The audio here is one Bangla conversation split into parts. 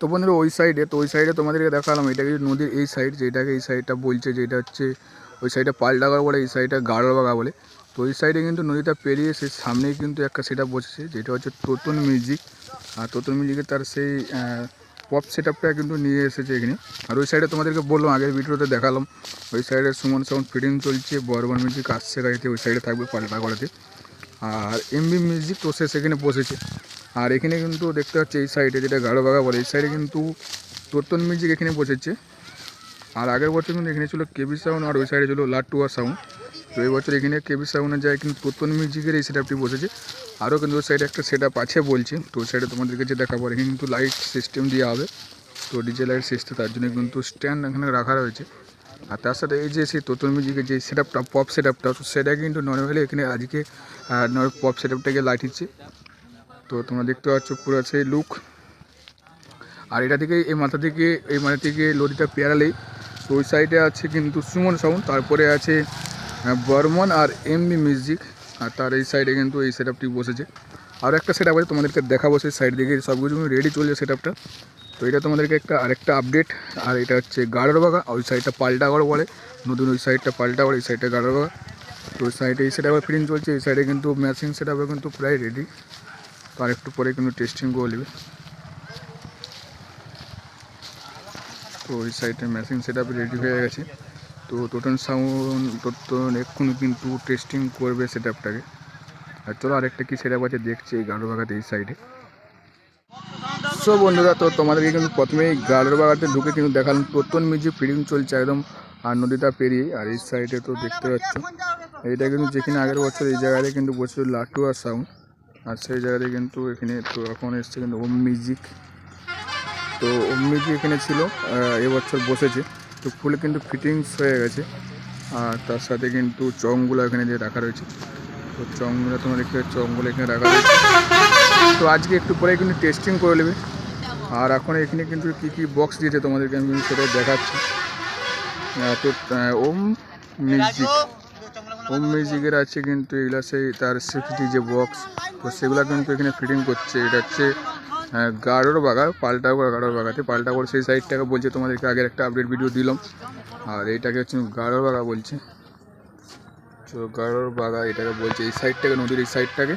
তো বন্ধুরা, ওই সাইডে তো ওই সাইডে তোমাদেরকে দেখালাম, এটা কিন্তু নদীর এই সাইড যেটাকে এই সাইডটা বলছে, যেটা হচ্ছে, ওই সাইডে পালডাগা বলে, এই সাইডটা গাড়লবাগা বলে। তো ওই সাইডে কিন্তু নদীটা পেরিয়ে সেই সামনেই কিন্তু একটা সেটা বসেছে, যেটা হচ্ছে তোতন মিউজিক আর তোতন মিউজিকে তার সেই পপ সেট আপটা কিন্তু নিয়ে এসেছে এখানে। আর ওই সাইডে তোমাদেরকে বললাম, আগের ভিডিওতে দেখালাম, ওই সাইডে সুমন সাউন্ড ফিটিং চলছে বর্বন মিউজিক আসছে গাড়িতে, ওই সাইডে থাকবে পাল্টাগড়াতে আর এমবি মিউজিক তো সে সেখানে বসেছে। আর এখানে কিন্তু দেখতে পাচ্ছি এই সাইডে যেটা গাঢ় বাগা বলে, এই সাইডে কিন্তু তোরতন মিউজিক এখানে বসেছে। আর আগের বছর কিন্তু এখানে ছিল কেবি সাউন্ড আর ওই সাইডে ছিল লাটুয়া সাউন্ড তো এই বছর এখানে কেবি সাউন্ডের যায় কিন্তু তোরতন মিউজিকের এই সেটআপটি বসেছে। আরও কিন্তু ওই সাইডে একটা সেট আপ আছে বলছি, তো ওই সাইডে তোমাদেরকে যে দেখাবো এখানে কিন্তু লাইট সিস্টেম দেওয়া হবে। তো ডিজে লাইট সিস্টেম তার জন্য কিন্তু স্ট্যান্ড এখানে রাখা রয়েছে। আর তার সাথে এই যে সেই তোতন মিউজিকের যে সেট আপটা পপ সেট আপটা তো সেটা কিন্তু নর্মালি এখানে আজকে পপ সেট আপটাকে লাইটিচ্ছে তো তোমরা দেখতে পাচ্ছ পুরো সেই লুক আর এটা থেকে, এই মাথা থেকে, এই মাথা থেকে লরিটা পেয়ারালেই তো ওই সাইডে আছে কিন্তু সুমন সাউন্ড, তারপরে আছে বর্মন আর এমবি মিউজিক। আর তার এই সাইডে কিন্তু এই সেট বসেছে। আর একটা সেট আপ আছে, তোমাদেরকে দেখাবো, সেই সাইড দিকে সব কিছু রেডি চলছে সেট তো এটা তোমাদেরকে একটা আরেকটা আপডেট আর এটা হচ্ছে গাড়ার বাগা ওই সাইডটা পাল্টা পাল্টাগড় বলে। নতুন ওই সাইডটা পাল্টাগড় এই সাইডটা গাড়ার বাগা তো ওই সাইডে এই সেট আপের ফিটিং চলছে, এই সাইডে কিন্তু ম্যাচিং সেট আপে কিন্তু প্রায় রেডি তো আর একটু পরে কিন্তু টেস্টিং করে নেবে। তো ওই সাইডে মেশিন সেট রেডি হয়ে গেছে। তো টোটাল সাউন্ড টোটন এক্ষুনি কিন্তু টেস্টিং করবে সেট আপটাকে আর চলো আরেকটা কি সেট আপ আছে দেখছি এই গাড়ো বাগাতে এই সাইডে সো বন্ধুরা, তো তোমাদেরকে কিন্তু প্রথমেই গাড়োর বাগাতে ঢুকে কিন্তু দেখালাম। টোটন মিউজিক ফিডিং চলছে একদম, আর নদীটা পেরিয়ে, আর এই সাইডে তো দেখতে পাচ্ছ। এইটা কিন্তু যেখানে আগের বছর এই জায়গাতে কিন্তু বসছিল লাটু আর সাউন্ড আর সেই জায়গাতে কিন্তু এখানে তো এখন এসছে কিন্তু ওম মিউজিক। তো ওম মিউজিক এখানে ছিল এবছর বসেছে। তো ফুলে কিন্তু ফিটিংস হয়ে গেছে। আর তার সাথে কিন্তু চংগুলো এখানে যে রাখা রয়েছে। তো চংগুলো তোমার দেখতে চংগুলো এখানে রাখা রয়েছে। তো আজকে একটু পরে কিন্তু টেস্টিং করে নেবে। আর এখন এখানে কিন্তু কী কী বক্স দিয়েছে তোমাদেরকে আমি সেটা দেখাচ্ছি। তো ওম মিউজিক। হোম মিউজিকের আছে কিন্তু এগুলা সেই তার সেফটি যে বক্স তো সেগুলো কিন্তু এখানে ফিটিং করছে। এটা হচ্ছে আহ, গাড়োর বাগা পাল্টাগড় গাড়োর বাগাতে পাল্টা পাল্টাগড় সেই সাইডটাকে বলছে তোমাদেরকে আগের একটা আপডেট ভিডিও দিলাম। আর এইটাকে হচ্ছে গাড়োর বাগা বলছে। তো গাড়োর বাগা এটাকে বলছে এই সাইডটাকে নদীর এই সাইডটাকে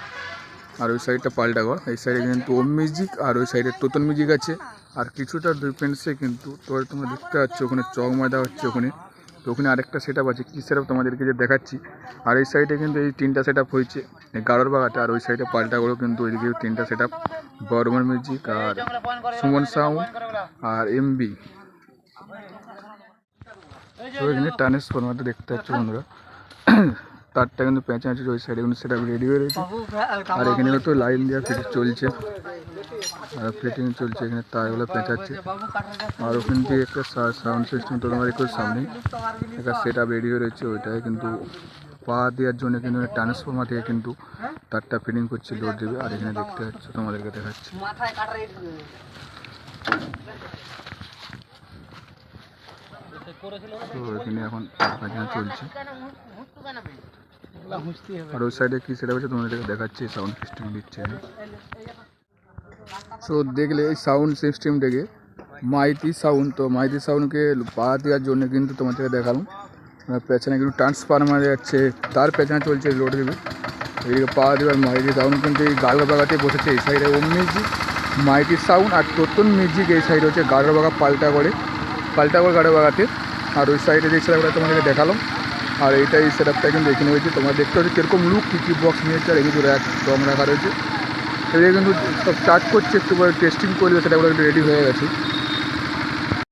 আর ওই সাইডটা পাল্টাগড় এই সাইডে কিন্তু ওম মিউজিক আর ওই সাইডে তোতন মিউজিক আছে। আর কিছুটা ডিফারেন্সে কিন্তু তো তোমরা দেখতে পাচ্ছ ওখানে চক ময়দা হচ্ছে ওখানে। তো ওখানে আরেকটা সেট আপ আছে, কী সেট তোমাদেরকে যে দেখাচ্ছি। আর এই সাইডে কিন্তু এই তিনটা সেট আপ হয়েছে। গাড়োর বাগাটা আর ওই সাইডে পাল্টাগড়ও কিন্তু ওইদিকে তিনটা সেট আপ বর্মন মিউজিক আর সুমন সাউন্ড আর এমবি তো এখানে ট্রান্সফরমারটা দেখতে পাচ্ছ বন্ধুরা। তারটা কিন্তু পেঁচা আছে ওই সাইডে কিন্তু সেটা রেডি হয়ে রয়েছে। আর এখানে তো লাইন দেওয়া ফিটিং চলছে। আর ফিটিং চলছে এখানে তারগুলো পেঁচাচ্ছে। আর ওখান থেকে একটা সাউন্ড সিস্টেম তো তোমার একটু সামনে। একটা সেট আপ রেডি হয়ে রয়েছে ওইটাই কিন্তু পা দেওয়ার জন্য কিন্তু ট্রান্সফর্মার থেকে কিন্তু তারটা ফিটিং করছে লোড দেবে। আর এখানে দেখতে পাচ্ছ তোমাদেরকে দেখাচ্ছি। তো এখানে এখন কাজটা চলছে। আর ওই সাইডে কি সেটা হচ্ছে তোমাদেরকে দেখাচ্ছি সাউন্ড সিস্টেম দিচ্ছে সো দেখলে এই সাউন্ড সিস্টেমটাকে মাইতি সাউন্ড তো মাইতি সাউন্ডকে পা দেওয়ার জন্য কিন্তু তোমাদেরকে দেখালাম। পেছনে কিন্তু ট্রান্সফার্মার যাচ্ছে, তার পেছনে চলছে লোড দেবে। এদিকে পা দেওয়ার মাইতি সাউন্ড কিন্তু এই গাড়ো বাগাতে বসেছে, এই সাইডে ওম মিউজিক মাইটি সাউন্ড আর তোতন মিউজিক এই সাইডে হচ্ছে গাড়ো বাগা পাল্টা করে পাল্টা করে গাড়ো বাগাতে আর ওই সাইডে যে সেটআপটা তোমাদেরকে দেখালাম, আর এইটা এই সেটআপটা কিন্তু এখানে হয়েছে তোমরা দেখতে পাচ্ছ কীরকম লুক কী কী বক্স নিয়েছে আর এগুলো র্যাক রং রাখা রয়েছে। এদিকে কিন্তু সব স্টার্ট করছে একটু টেস্টিং করবে সেটা একটু রেডি হয়ে গেছে।